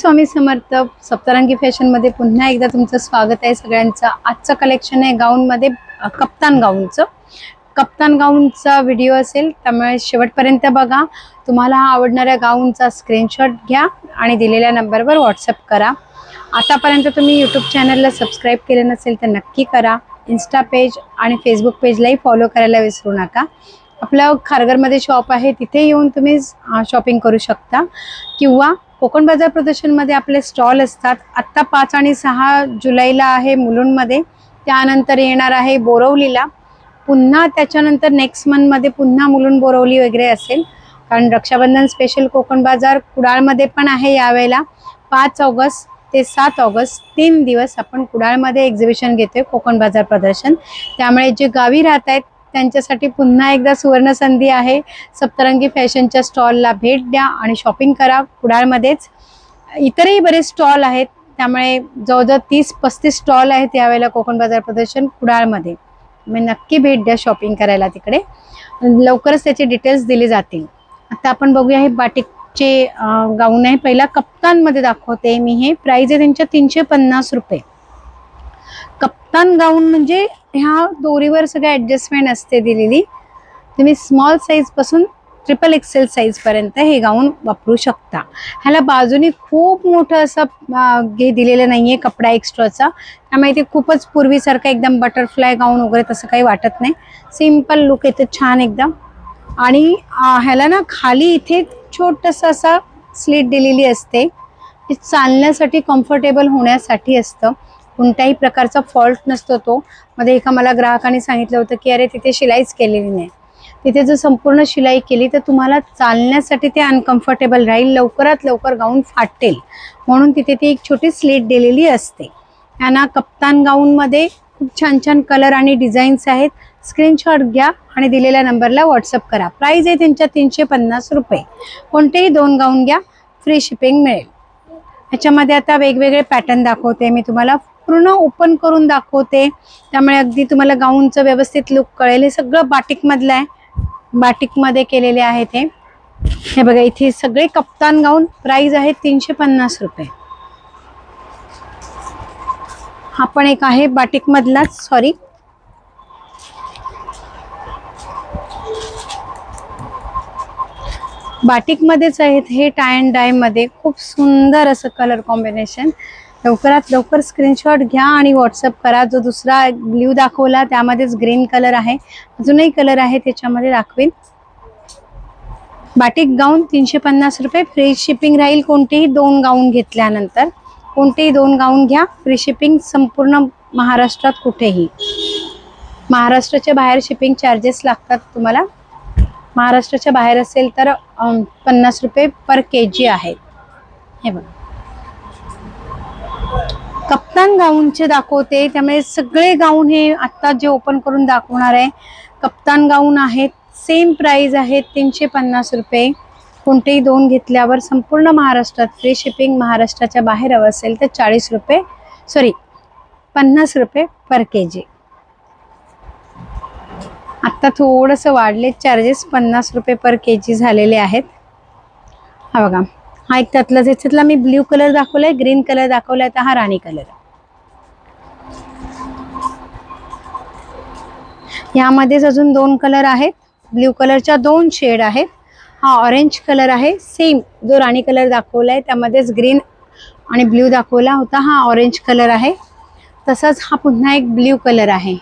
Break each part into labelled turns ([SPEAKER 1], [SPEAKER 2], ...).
[SPEAKER 1] स्वामी समर्थ सप्तरंगी फॅशनमध्ये पुन्हा एकदा तुमचं स्वागत आहे. सगळ्यांचं आजचं कलेक्शन आहे गाऊनमध्ये कप्तान गाऊनचं. कप्तान गाऊनचा व्हिडिओ असेल त्यामुळे शेवटपर्यंत बघा. तुम्हाला हा आवडणाऱ्या गाऊनचा स्क्रीनशॉट घ्या आणि दिलेल्या नंबरवर व्हॉट्सअप करा. आतापर्यंत तुम्ही यूट्यूब चॅनलला सबस्क्राईब केलं नसेल तर नक्की करा. इन्स्टा पेज आणि फेसबुक पेजलाही फॉलो करायला विसरू नका. आपलं खारघरमध्ये शॉप आहे तिथे येऊन तुम्ही शॉपिंग करू शकता. किंवा कोकण बाजार प्रदर्शनमध्ये आपले स्टॉल असतात. आत्ता पाच आणि सहा जुलैला आहे मुलुंडमध्ये. त्यानंतर येणार आहे बोरवलीला. पुन्हा त्याच्यानंतर नेक्स्ट मंथमध्ये पुन्हा मुलुंड बोरवली वगैरे असेल. कारण रक्षाबंधन स्पेशल कोकण बाजार कुडाळमध्ये पण आहे यावेळेला. पाच ऑगस्ट ते सात ऑगस्ट तीन दिवस आपण कुडाळमध्ये एक्झिबिशन घेतोय कोकण बाजार प्रदर्शन. त्यामुळे जे गावी राहत आहेत त्यांच्यासाठी पुन्हा एकदा सुवर्ण संधी आहे. सप्तरंगी फॅशनच्या स्टॉलला भेट द्या आणि शॉपिंग करा कुडाळमध्येच. इतरही बरेच स्टॉल आहेत. त्यामुळे जवळजवळ तीस पस्तीस स्टॉल आहेत यावेळेला कोकण बाजार प्रदर्शन कुडाळमध्ये. मी नक्की भेट द्या शॉपिंग करायला तिकडे. लवकरच त्याचे डिटेल्स दिले जातील. आता आपण बघूया हे बाटिकचे गाऊन आहे. पहिला कप्तानमध्ये दाखवते मी हे. प्राईज आहे त्यांच्या तीनशे पन्नास रुपये. कप्तान गाऊन म्हणजे ह्या दोरीवर सगळं ॲडजस्टमेंट असते दिलेली. तुम्ही स्मॉल साईजपासून ट्रिपल एक्सेल साईजपर्यंत हे गाऊन वापरू शकता. ह्याला बाजूने खूप मोठं असं हे दिलेलं नाही आहे कपडा एक्स्ट्राचा त्यामुळे ते खूपच पूर्वीसारखं एकदम बटरफ्लाय गाऊन वगैरे तसं काही वाटत नाही. सिंपल लुक येतं छान एकदम. आणि ह्याला ना खाली इथे छोटंसं असं स्लीट दिलेली असते. ती चालण्यासाठी कम्फर्टेबल होण्यासाठी असतं. कोणत्याही प्रकारचा फॉल्ट नसतो तो. मध्ये एका मला ग्राहकाने सांगितलं होतं की अरे तिथे शिलाईच केलेली नाही. तिथे जर संपूर्ण शिलाई केली तर तुम्हाला चालण्यासाठी ते अनकम्फर्टेबल राहील लवकरात लवकर गाऊन फाटेल. म्हणून तिथे ती एक छोटी स्लीट दिलेली असते. त्यांना कप्तान गाऊनमध्ये खूप छान छान कलर आणि डिझाईन्स आहेत. स्क्रीनशॉट घ्या आणि दिलेल्या नंबरला व्हॉट्सअप करा. प्राईज आहे त्यांच्या तीनशे पन्नास रुपये. कोणतेही दोन गाऊन घ्या फ्री शिपिंग मिळेल. ह्याच्यामध्ये आता वेगवेगळे पॅटर्न दाखवते मी तुम्हाला. पूर्ण ओपन करून दाखवते. त्यामुळे अगदी तुम्हाला गाऊनचं व्यवस्थित लुक कळेल. हे सगळं बाटिकमधलं आहे. बाटिकमध्ये केलेले आहे ते. हे बघा इथे सगळे कप्तान गाऊन प्राइस आहे तीनशे पन्नास रुपये. हा पण एक आहे बाटिकमधलाच सॉरी बाटिकमध्येच आहेत हे टाय अँड डायमध्ये खूप सुंदर असं कलर कॉम्बिनेशन लवकरात लवकर स्क्रीनशॉट घ्या आणि व्हॉट्सअप करा. जो दुसरा ब्ल्यू दाखवला त्यामध्येच ग्रीन कलर आहे. अजूनही कलर आहे त्याच्यामध्ये दाखवेन. बाटिक गाऊन तीनशे पन्नास रुपये. फ्री शिपिंग राहील कोणतेही दोन गाऊन घेतल्यानंतर. कोणतेही दोन गाऊन घ्या. फ्री शिपिंग संपूर्ण महाराष्ट्रात कुठेही. महाराष्ट्राच्या बाहेर शिपिंग चार्जेस लागतात तुम्हाला. महाराष्ट्राच्या बाहेर असेल तर पन्नास रुपये पर के जी आहे. हे बघा. कप्तान गाऊनचे दाखवते. त्यामुळे सगळे गाऊन हे आत्ता जे ओपन करून दाखवणार आहे कप्तान गाऊन आहेत सेम प्राईज आहेत तीनशे पन्नास रुपये. कोणतेही दोन घेतल्यावर संपूर्ण महाराष्ट्रात फ्री शिपिंग महाराष्ट्राच्या बाहेर हवं असेल तर चाळीस रुपये सॉरी पन्नास रुपये पर के जी आत्ता थोडंसं वाढले चार्जेस पन्नास रुपये पर के जी झालेले आहेत. हा बघा. हा एक त्यातलाच त्याच्यातला मी ब्ल्यू कलर दाखवलाय ग्रीन कलर दाखवलाय तर हा राणी कलर. यामध्येच अजून दोन कलर आहेत. ब्ल्यू कलरच्या दोन शेड आहेत. हा ऑरेंज कलर आहे. सेम जो राणी कलर दाखवलाय त्यामध्येच ग्रीन आणि ब्ल्यू दाखवला होता हा ऑरेंज कलर आहे. तसाच हा पुन्हा एक ब्ल्यू कलर आहे.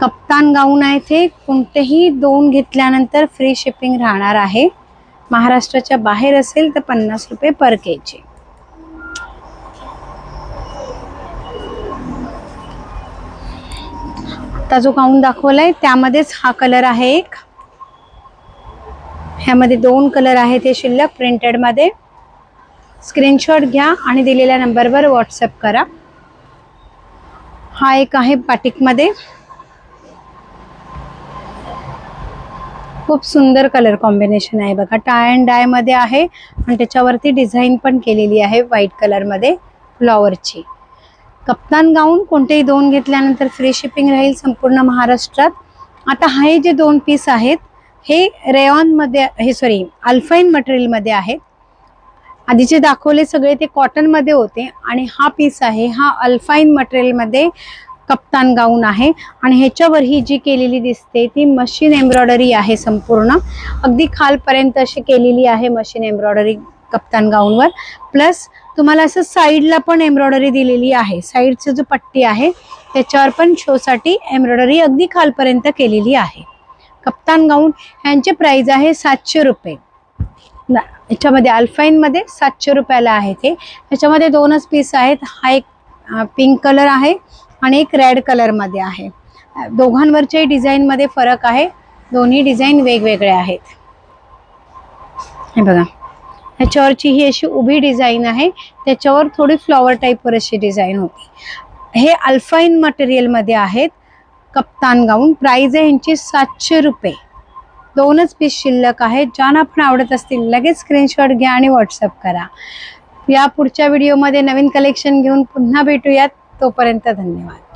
[SPEAKER 1] कप्तान गाऊन आहे ते. कोणतेही दोन घेतल्यानंतर फ्री शिपिंग राहणार आहे. महाराष्ट्राच्या बाहेर असेल तर पन्नास रुपये पर के जी आता जो गाऊन दाखवलाय त्यामध्येच हा कलर आहे एक. ह्यामध्ये दोन कलर आहेत हे शिल्लक प्रिंटेडमध्ये. स्क्रीनशॉट घ्या आणि दिलेल्या नंबरवर व्हॉट्सअप करा. हा एक आहे बाटिकमध्ये खूप सुंदर कलर कॉम्बिनेशन आहे बघा. टाय अँड डायमध्ये आहे आणि त्याच्यावरती डिझाईन पण केलेली आहे व्हाईट कलरमध्ये फ्लॉवरची कप्तान गाऊन कोणतेही दोन घेतल्यानंतर फ्री शिपिंग राहील संपूर्ण महाराष्ट्रात. आता हे जे दोन पीस आहेत हे रेऑनमध्ये हे सॉरी अल्फाईन मटेरियलमध्ये आहेत. आधीचे दाखवले सगळे ते कॉटनमध्ये होते आणि हा पीस आहे हा अल्फाईन मटेरियलमध्ये कप्तान गाऊन आहे. आणि ह्याच्यावर ही जी केलेली दिसते ती मशीन एम्ब्रॉयडरी आहे संपूर्ण. अगदी खालपर्यंत अशी केलेली आहे मशीन एम्ब्रॉयडरी कप्तान गाऊनवर. प्लस तुम्हाला असं साईडला पण एम्ब्रॉयडरी दिलेली आहे. साईडची जो पट्टी आहे त्याच्यावर पण शोसाठी एम्ब्रॉयडरी अगदी खालपर्यंत केलेली आहे. कप्तान गाऊन ह्यांचे प्राइस आहे सातशे रुपये. याच्यामध्ये अल्फाईनमध्ये सातशे रुपयाला आहे ते. ह्याच्यामध्ये दोनच पीस आहेत. हा एक पिंक कलर आहे. आणि एक रेड कलरमध्ये आहे. दोघांवरच्याही डिझाईनमध्ये फरक आहे. दोन्ही डिझाईन वेगवेगळे आहेत. हे बघा. ह्याच्यावरची ही अशी उभी डिझाईन आहे. त्याच्यावर थोडी फ्लॉवर टाईपवर अशी डिझाईन होती. हे अल्फाईन मटेरियलमध्ये आहेत. कप्तान गाऊन. प्राईज आहे यांची सातशे रुपये. दोनच पीस शिल्लक आहेत. ज्यांना पण आवडत असतील लगेच स्क्रीनशॉट घ्या आणि व्हॉट्सअप करा. या पुढच्या व्हिडिओमध्ये नवीन कलेक्शन घेऊन पुन्हा भेटूयात. तोपर्यंत धन्यवाद.